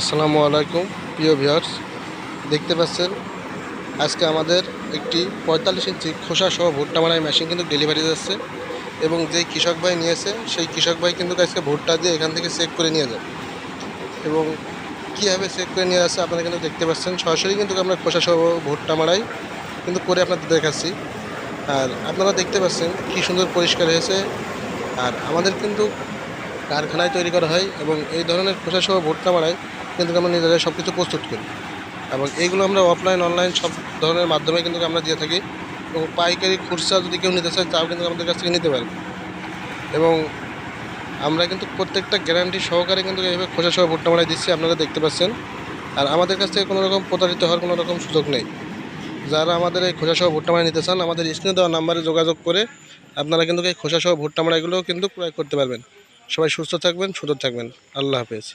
আসসালামু আলাইকুম, প্রিয় ভিউয়ার্স। দেখতে পাচ্ছেন, আজকে আমাদের একটি পঁয়তাল্লিশ ইঞ্চি খোসা সহ ভুট্টা মারাই মেশিন কিন্তু ডেলিভারি যাচ্ছে এবং যেই কৃষক ভাই নিয়েছে, সেই কৃষক ভাই কিন্তু আজকে ভুট্টা দিয়ে এখান থেকে চেক করে নিয়ে যায় এবং কীভাবে চেক করে নিয়ে যাচ্ছে আপনারা কিন্তু দেখতে পাচ্ছেন, সরাসরি কিন্তু আমরা খোসা সহ ভুট্টা মারাই কিন্তু করে আপনাদের দেখাচ্ছি। আর আপনারা দেখতে পাচ্ছেন কী সুন্দর পরিষ্কার হয়েছে। আর আমাদের কিন্তু কারখানায় তৈরি করা হয় এবং এই ধরনের খোসা সহ ভুট্টা মারাই কিন্তু আমরা নিজেরা সব কিছু প্রস্তুত করি। এবং এইগুলো আমরা অফলাইন অনলাইন সব ধরনের মাধ্যমে কিন্তু আমরা দিয়ে থাকি। এবং পাইকারি খুচরা যদি কেউ নিতে চায়, তাও কিন্তু আমাদের কাছ থেকে নিতে পারে। এবং আমরা কিন্তু প্রত্যেকটা গ্যারান্টি সহকারে কিন্তু এইভাবে খোসা সহ ভুট্টা মারাই দিচ্ছি, আপনারা দেখতে পাচ্ছেন। আর আমাদের কাছ থেকে কোনো রকম প্রতারিত হওয়ার কোনো রকম সুযোগ নেই। যারা আমাদের এই খোসা সহ ভুট্টা মারাই নিতে চান, আমাদের স্ক্রিনে দেওয়া নাম্বারে যোগাযোগ করে আপনারা কিন্তু এই খোসা সহ ভুট্টা মারাইগুলোও কিন্তু ক্রয় করতে পারবেন। সবাই সুস্থ থাকবেন, সুন্দর থাকবেন। আল্লাহ হাফেজ।